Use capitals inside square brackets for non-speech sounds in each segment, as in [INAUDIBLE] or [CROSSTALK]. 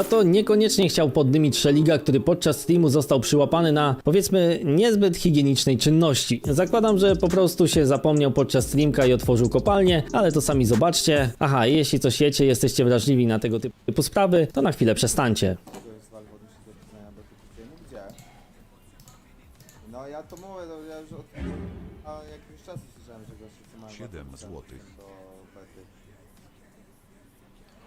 A to niekoniecznie chciał poddymić Szeliga, który podczas streamu został przyłapany na, powiedzmy, niezbyt higienicznej czynności. Zakładam, że po prostu się zapomniał podczas streamka i otworzył kopalnię, ale to sami zobaczcie. Aha, jeśli coś wiecie, jesteście wrażliwi na tego typu- sprawy, to na chwilę przestańcie. To jest walk odnośnie do pytania do tych filmów. Gdzie? No ja to mówię, ja już od a jakiegoś czasu słyszałem, że goście co mają Siedem walkę złotych.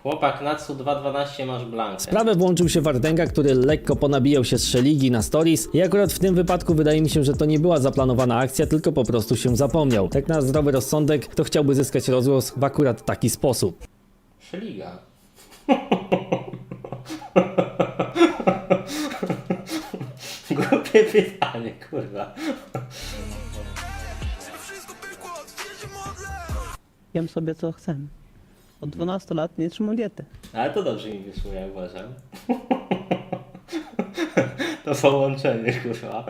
Chłopak Natsu 2.12 masz blankę. W sprawę włączył się Wardęga, który lekko ponabijał się z Szeligi na stories i akurat w tym wypadku wydaje mi się, że to nie była zaplanowana akcja, tylko po prostu się zapomniał. Tak na zdrowy rozsądek, kto chciałby zyskać rozgłos w akurat taki sposób. Szeliga. [LAUGHS] Głupie pytanie, kurwa. Jem sobie co chcę. Od 12 lat nie trzymam diety. Ale to dobrze mi wyszło, ja uważam. [LAUGHS] To połączenie, kurwa,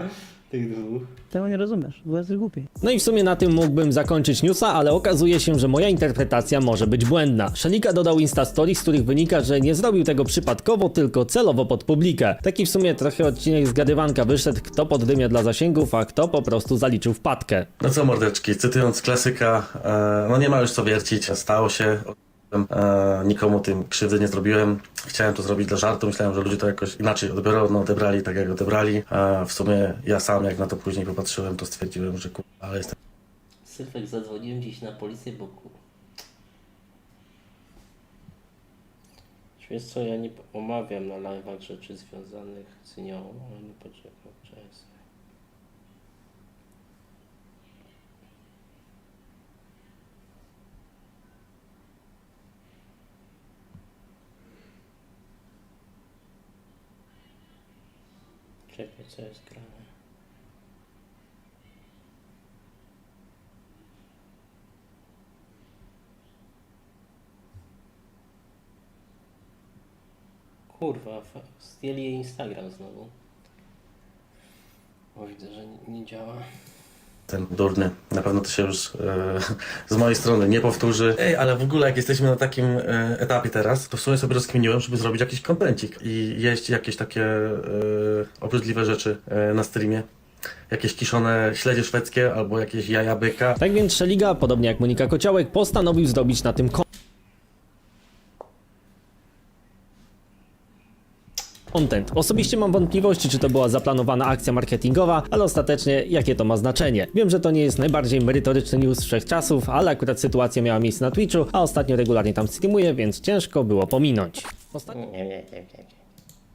tych dwóch. Tego nie rozumiesz, bo jesteś głupi. No i w sumie na tym mógłbym zakończyć newsa, ale okazuje się, że moja interpretacja może być błędna. Szelika dodał Insta Stories, z których wynika, że nie zrobił tego przypadkowo, tylko celowo pod publikę. Taki w sumie trochę odcinek z gadywanka wyszedł, kto poddymia dla zasięgów, a kto po prostu zaliczył wpadkę. No co mordeczki, cytując klasyka, e, no nie ma już co wiercić, stało się, e, nikomu tym krzywdy nie zrobiłem, chciałem to zrobić dla żartu, myślałem, że ludzie to jakoś inaczej odbiorą, no odebrali tak jak odebrali, e, w sumie ja sam jak na to później popatrzyłem, to stwierdziłem, że kurwa, ale jestem Sylwek zadzwoniłem dziś na policję, bo ku... Wiesz co, ja nie omawiam na live'ach rzeczy związanych z nią, ale nie poczekam, cześć. Czekaj, co jest grane. Kurwa, zdjęli jej Instagram znowu. O, widzę, że nie działa. Ten durny, na pewno to się już e, z mojej strony nie powtórzy. Ej, ale w ogóle jak jesteśmy na takim e, etapie teraz, to w sumie sobie rozkminiłem, żeby zrobić jakiś kontencik i jeść jakieś takie e, obrzydliwe rzeczy e, na streamie. Jakieś kiszone śledzie szwedzkie albo jakieś jaja byka. Tak więc Szeliga, podobnie jak Monika Kociołek, postanowił zrobić na tym Content. Osobiście mam wątpliwości, czy to była zaplanowana akcja marketingowa, ale ostatecznie jakie to ma znaczenie. Wiem, że to nie jest najbardziej merytoryczny news wszechczasów, ale akurat sytuacja miała miejsce na Twitchu, a ostatnio regularnie tam streamuję, więc ciężko było pominąć. Ostatnio... Nie, nie, nie, nie.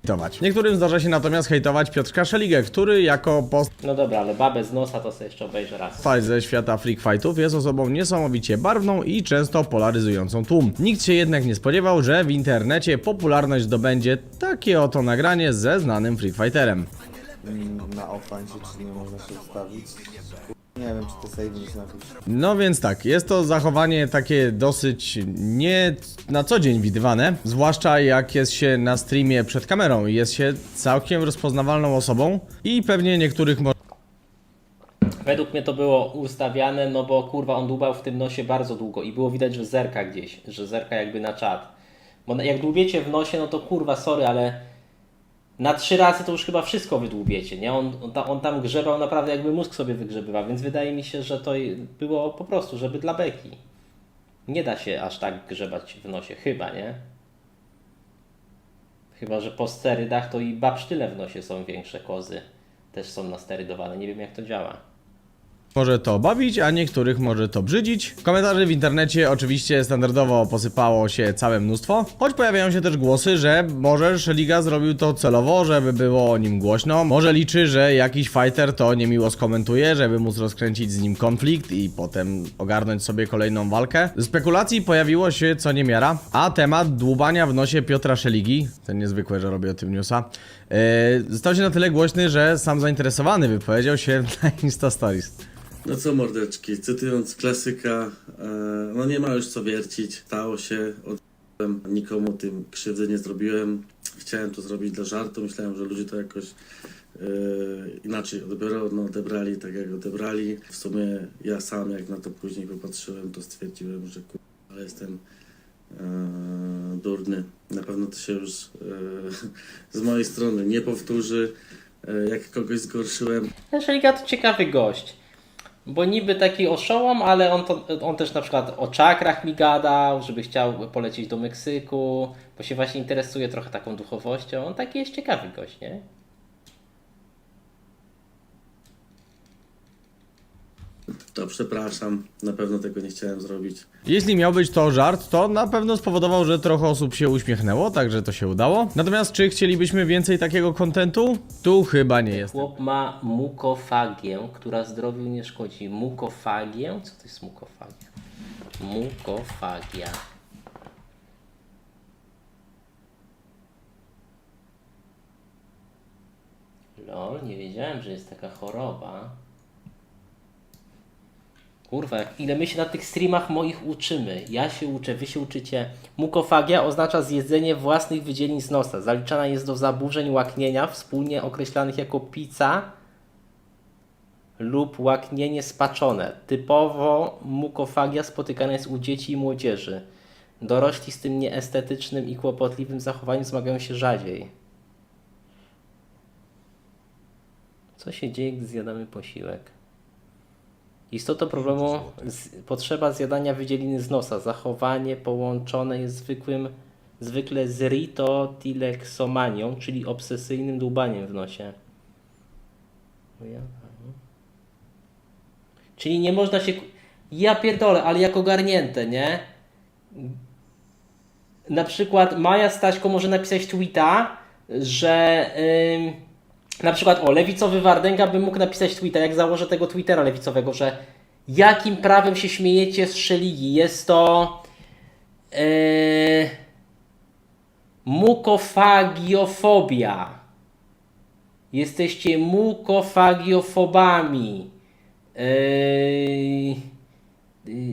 Hejtować. Niektórym zdarza się natomiast hejtować Piotrka Szeligę, który jako postać No dobra, ale babę z nosa to sobie jeszcze obejrzę raz. ze świata freak fightów jest osobą niesamowicie barwną i często polaryzującą tłum. Nikt się jednak nie spodziewał, że w internecie popularność zdobędzie takie oto nagranie ze znanym freak fighterem. Mm, Na offline czy nie można się ustawić? Nie wiem, czy te save są jakieś... No więc tak, jest to zachowanie takie dosyć nie na co dzień widywane, zwłaszcza jak jest się na streamie przed kamerą i jest się całkiem rozpoznawalną osobą i pewnie niektórych może Według mnie to było ustawiane, no bo kurwa on dłubał w tym nosie bardzo długo i było widać, że zerka gdzieś, że zerka jakby na czat. Bo jak dłubiecie w nosie, no to kurwa, sorry, ale na trzy razy to już chyba wszystko wydłubiecie, nie? On, on, ta, on tam grzebał naprawdę jakby mózg sobie wygrzebywał, więc wydaje mi się, że to było po prostu, żeby dla beki. Nie da się aż tak grzebać w nosie, chyba, nie? Chyba, że po sterydach to i babsztyle w nosie są większe kozy. Też są nasterydowane. Nie wiem jak to działa. Może to bawić, a niektórych może to brzydzić. Komentarzy w internecie oczywiście standardowo posypało się całe mnóstwo, choć pojawiają się też głosy, że może Szeliga zrobił to celowo, żeby było o nim głośno. Może liczy, że jakiś fighter to niemiło skomentuje, żeby móc rozkręcić z nim konflikt i potem ogarnąć sobie kolejną walkę. Z spekulacji pojawiło się co niemiara, a temat dłubania w nosie Piotra Szeligi, ten niezwykłe, że robię o tym newsa, yy, stał się na tyle głośny, że sam zainteresowany wypowiedział się [LAUGHS] na Insta Stories. No co mordeczki, cytując klasyka, e, no nie ma już co wiercić, stało się, odbiłem, nikomu tym krzywdy nie zrobiłem, chciałem to zrobić dla żartu, myślałem, że ludzie to jakoś e, inaczej odbiorą, no odebrali tak jak odebrali. W sumie ja sam jak na to później popatrzyłem, to stwierdziłem, że kurwa, ale jestem e, durny. Na pewno to się już e, [LAUGHS] z mojej strony nie powtórzy. E, jak kogoś zgorszyłem, Szeliga to ciekawy gość. Bo niby taki oszołom, ale on, to, on też na przykład o czakrach mi gadał, żeby chciał polecieć do Meksyku, bo się właśnie interesuje trochę taką duchowością. On taki jest ciekawy gość, nie? To przepraszam. Na pewno tego nie chciałem zrobić. Jeśli miał być to żart, to na pewno spowodował, że trochę osób się uśmiechnęło, także to się udało. Natomiast czy chcielibyśmy więcej takiego kontentu? Tu chyba nie jest. Chłop ma mukofagię, która zdrowiu nie szkodzi. Mukofagię? Co to jest mukofagia? Mukofagia. Lol, nie wiedziałem, że jest taka choroba. Kurwa, ile my się na tych streamach moich uczymy. Ja się uczę, wy się uczycie. Mukofagia oznacza zjedzenie własnych wydzielin z nosa. Zaliczana jest do zaburzeń łaknienia, wspólnie określanych jako pizza lub łaknienie spaczone. Typowo mukofagia spotykana jest u dzieci i młodzieży. Dorośli z tym nieestetycznym i kłopotliwym zachowaniem zmagają się rzadziej. Co się dzieje, gdy zjadamy posiłek? Istotą problemu z, potrzeba zjadania wydzieliny z nosa. Zachowanie połączone jest zwykłym, zwykle z ritotileksomanią, czyli obsesyjnym dłubaniem w nosie. Ja- Czyli nie można się. Ja pierdolę, ale jak ogarnięte, nie? Na przykład Maja Staśko może napisać tweeta, że. ym, na przykład, o, lewicowy Wardęga by mógł napisać tweeta, jak założę tego Twittera lewicowego, że jakim prawem się śmiejecie z Szeligi? Jest to. Yy, mukofagiofobia. Jesteście mukofagiofobami. Yy,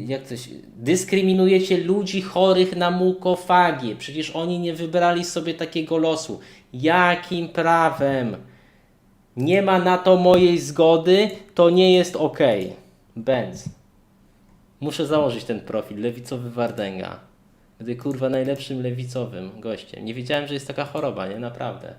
jak coś. Dyskryminujecie ludzi chorych na mukofagię. Przecież oni nie wybrali sobie takiego losu. Jakim prawem? Nie ma na to mojej zgody, to nie jest ok. Benz. Muszę założyć ten profil, lewicowy Wardęga. Gdy kurwa najlepszym lewicowym gościem. Nie wiedziałem, że jest taka choroba, nie? Naprawdę.